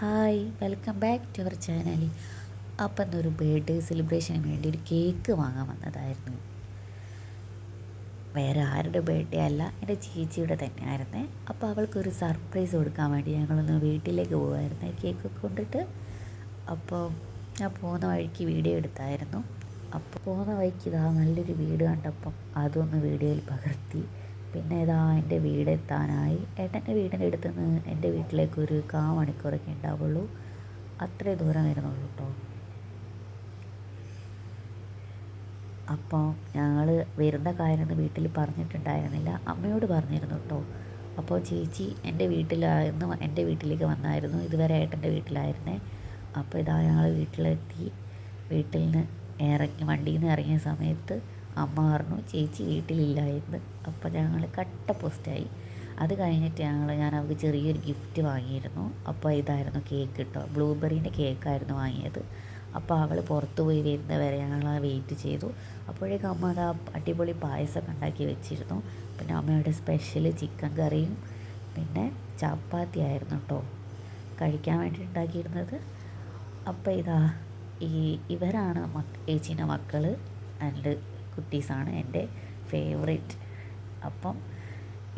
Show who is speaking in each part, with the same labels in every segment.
Speaker 1: Hi welcome back to our channel. Appam എന്നൊരു birthday സെലിബ്രേഷന് വേണ്ടി ഒരു കേക്ക് വാങ്ങാൻ വന്നതായിരുന്നു. വേറെ ആരുടെ ബർത്ത്ഡേ അല്ല എന്റെ ചേച്ചിയുടെ തന്നെയായിരുന്നേ. അപ്പോൾ അവൾക്കൊരു സർപ്രൈസ് കൊടുക്കാൻ വേണ്ടി ഞങ്ങളൊന്ന് വീട്ടിലേക്ക് പോകുമായിരുന്നു കേക്ക് കൊണ്ടിട്ട്. അപ്പോൾ ഞാൻ പോകുന്ന വഴിക്ക് വീഡിയോ എടുത്തായിരുന്നു. അപ്പോൾ പോകുന്ന വഴിക്ക് ഇതാ നല്ലൊരു വീട് കണ്ടപ്പം അതൊന്ന് വീഡിയോയിൽ പകർത്തി. പിന്നെ ഇതാ എന്റെ വീടെത്താനായി ഏട്ടന്റെ വീടിന്റെ അടുത്ത് നിന്ന് എന്റെ വീട്ടിലേക്ക് ഒരു കാ മണിക്കൂറൊക്കെ ഉണ്ടാവുള്ളൂ. അത്രേ ദൂരം വരുന്നുള്ളൂ കേട്ടോ അപ്പോൾ ഞങ്ങൾ വരുന്ന കാര്യമൊന്നും വീട്ടിൽ പറഞ്ഞിട്ടുണ്ടായിരുന്നില്ല. അമ്മയോട് പറഞ്ഞിരുന്നു കേട്ടോ അപ്പോൾ ചേച്ചി എന്റെ വീട്ടിലായിരുന്നു എന്റെ വീട്ടിലേക്ക് വന്നായിരുന്നു. ഇതുവരെ ഏട്ടന്റെ വീട്ടിലായിരുന്നേ. അപ്പോൾ ഇതാ ഞങ്ങൾ വീട്ടിലെത്തി. വീട്ടിൽ നിന്ന് ഇറങ്ങി വണ്ടിയിൽ നിന്ന് ഇറങ്ങിയ സമയത്ത് അമ്മ പറഞ്ഞു ചേച്ചി വീട്ടിലില്ലായിരുന്നു അപ്പോൾ ഞങ്ങൾ കട്ട പോസ്റ്റായി. അത് കഴിഞ്ഞിട്ട് ഞങ്ങൾ ഞാൻ അവൾക്ക് ചെറിയൊരു ഗിഫ്റ്റ് വാങ്ങിയിരുന്നു. അപ്പോൾ ഇതായിരുന്നു കേക്ക് കേട്ടോ ബ്ലൂബെറീന്റെ കേക്കായിരുന്നു വാങ്ങിയത്. അപ്പോൾ അവൾ പുറത്ത് പോയി വരുന്നവരെ ഞങ്ങൾ വെയിറ്റ് ചെയ്തു. അപ്പോഴേക്കും അമ്മ അത് അടിപൊളി പായസമൊക്കെ ഉണ്ടാക്കി വെച്ചിരുന്നു. പിന്നെ അമ്മയുടെ സ്പെഷ്യൽ ചിക്കൻ കറിയും പിന്നെ ചപ്പാത്തി ആയിരുന്നു കേട്ടോ കഴിക്കാൻ വേണ്ടി ഉണ്ടാക്കിയിരുന്നത്. അപ്പോൾ ഇതാ ഈ ഇവരാണ് മക്ക ചേച്ചീന്റെ മക്കൾ ആൻഡ് കുട്ടീസാണ് എന്റെ ഫേവറേറ്റ്. അപ്പം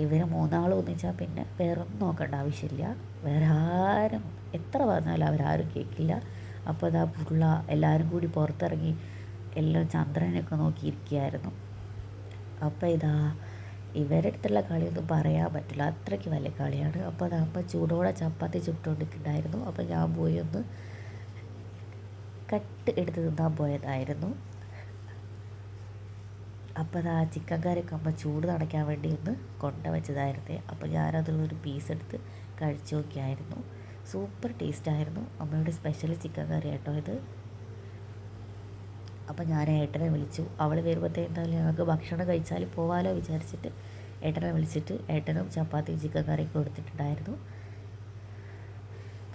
Speaker 1: ഇവർ മൂന്നാളും ഒന്നിച്ചാൽ പിന്നെ വേറൊന്നും നോക്കേണ്ട ആവശ്യമില്ല. വേറെ ആരും എത്ര പറഞ്ഞാലും അവരാരും കേൾക്കില്ല അപ്പോൾ അതാ പുള്ള എല്ലാവരും കൂടി പുറത്തിറങ്ങി എല്ലാം ചന്ദ്രനൊക്കെ നോക്കിയിരിക്കുകയായിരുന്നു അപ്പോൾ ഇതാ ഇവരുടെ അടുത്തുള്ള കളിയൊന്നും പറയാൻ പറ്റില്ല. അത്രയ്ക്ക് വലിയ കളിയാണ്. അപ്പോൾ അതാകുമ്പോൾ ചൂടോടെ ചപ്പാത്തി ചുട്ടുകൊണ്ടിരിക്കുന്നുണ്ടായിരുന്നു. അപ്പോൾ ഞാൻ പോയി ഒന്ന് കട്ട് എടുത്ത് തിന്നാൻ പോയതായിരുന്നു. അപ്പോൾ അത് ആ ചിക്കൻ കറിയൊക്കെ അമ്മ ചൂട് നടക്കാൻ വേണ്ടി ഒന്ന് കൊണ്ട വെച്ചതായിരുന്നേ. അപ്പോൾ ഞാനതിലൊരു പീസ് എടുത്ത് കഴിച്ചു നോക്കിയായിരുന്നു. സൂപ്പർ ടേസ്റ്റായിരുന്നു അമ്മയുടെ സ്പെഷ്യൽ ചിക്കൻ കറി കേട്ടോ ഇത്. അപ്പോൾ ഞാൻ ഏട്ടനെ വിളിച്ചു. അവൾ വരുമ്പോഴത്തേ എന്തായാലും ഞങ്ങൾക്ക് ഭക്ഷണം കഴിച്ചാൽ പോവാലോ വിചാരിച്ചിട്ട് ഏട്ടനെ വിളിച്ചിട്ട് ഏട്ടനും ചപ്പാത്തിയും ചിക്കൻ കറിയും കൊടുത്തിട്ടുണ്ടായിരുന്നു.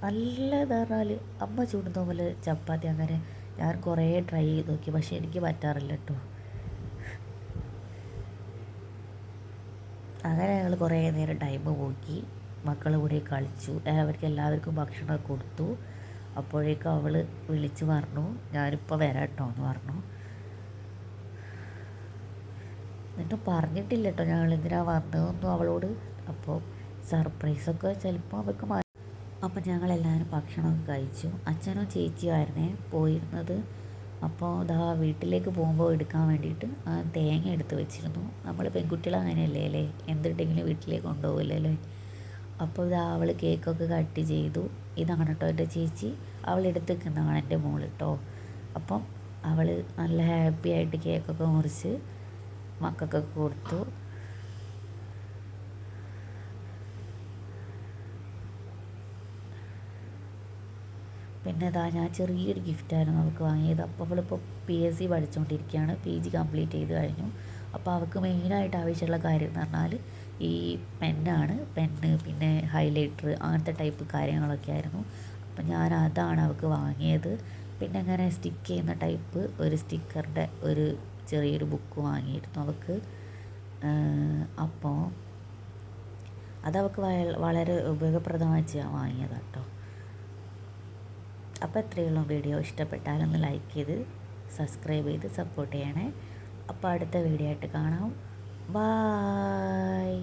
Speaker 1: നല്ലതെന്ന് പറഞ്ഞാൽ അമ്മ ചൂടുന്ന പോലെ ചപ്പാത്തി അങ്ങനെ ഞാൻ കുറേ ട്രൈ ചെയ്ത് നോക്കി. പക്ഷേ എനിക്ക് പറ്റാറില്ല കേട്ടോ. അങ്ങനെ ഞങ്ങൾ കുറേ നേരം ടൈം പോക്കി. മക്കളെ കൂടെ കളിച്ചു. അവർക്ക് എല്ലാവർക്കും ഭക്ഷണം കൊടുത്തു. അപ്പോഴേക്കും അവൾ വിളിച്ചു പറഞ്ഞു ഞാനിപ്പോൾ വരാം കേട്ടോ എന്ന് പറഞ്ഞു. എന്നിട്ട് പറഞ്ഞിട്ടില്ല കേട്ടോ ഞങ്ങൾ എന്തിനാ വന്നതെന്നും അവളോട്. അപ്പോൾ സർപ്രൈസൊക്കെ ചിലപ്പോൾ അവർക്ക് അപ്പം ഞങ്ങളെല്ലാവരും ഭക്ഷണമൊക്കെ കഴിച്ചു. അച്ഛനും ചേച്ചിയും ആയിരുന്നേ പോയിരുന്നത്. അപ്പോൾ ഇതാ വീട്ടിലേക്ക് പോകുമ്പോൾ എടുക്കാൻ വേണ്ടിയിട്ട് ആ തേങ്ങ എടുത്ത് വെച്ചിരുന്നു. നമ്മൾ പെൺകുട്ടികൾ അങ്ങനെയല്ലേ അല്ലേ? എന്തുണ്ടെങ്കിലും വീട്ടിലേക്ക് കൊണ്ടുപോകില്ലല്ലേ അപ്പോൾ ഇതാ അവൾ കേക്കൊക്കെ കട്ട് ചെയ്തു. ഇതാണ് കേട്ടോ എന്റെ ചേച്ചി. അവൾ എടുത്ത് വെക്കുന്നതാണ് എന്റെ മോൾ കേട്ടോ അപ്പം അവൾ നല്ല ഹാപ്പി ആയിട്ട് കേക്കൊക്കെ മുറിച്ച് മക്കൾക്കൊക്കെ കൊടുത്തു. പിന്നെ ഇതാ ഞാൻ ചെറിയൊരു ഗിഫ്റ്റായിരുന്നു അവൾക്ക് വാങ്ങിയത്. അപ്പോൾ അവളിപ്പോൾ പി എസ് സി പഠിച്ചുകൊണ്ടിരിക്കുകയാണ്. പി ജി കംപ്ലീറ്റ് ചെയ്ത് കഴിഞ്ഞു. അപ്പോൾ അവൾക്ക് മെയിനായിട്ട് ആവശ്യമുള്ള കാര്യം എന്ന് പറഞ്ഞാൽ ഈ പെന്നാണ്. പെന്ന് പിന്നെ ഹൈലൈറ്റർ അങ്ങനത്തെ ടൈപ്പ് കാര്യങ്ങളൊക്കെ ആയിരുന്നു. അപ്പം ഞാൻ അതാണ് അവൾക്ക് വാങ്ങിയത്. പിന്നെ അങ്ങനെ സ്റ്റിക്ക് ചെയ്യുന്ന ടൈപ്പ് ഒരു സ്റ്റിക്കറിന്റെ ഒരു ചെറിയൊരു ബുക്ക് വാങ്ങിയിരുന്നു അവൾക്ക്. അപ്പോൾ അതവൾക്ക് വളരെ ഉപയോഗപ്രദമായി വാങ്ങിയതാണ് കേട്ടോ. അപ്പോൾ ഇത്രയുള്ള വീഡിയോ. ഇഷ്ടപ്പെട്ടാലൊന്ന് ലൈക്ക് ചെയ്ത് സബ്സ്ക്രൈബ് ചെയ്ത് സപ്പോർട്ട് ചെയ്യണേ. അപ്പോൾ അടുത്ത വീഡിയോ ആയിട്ട് കാണാം. ബായ്.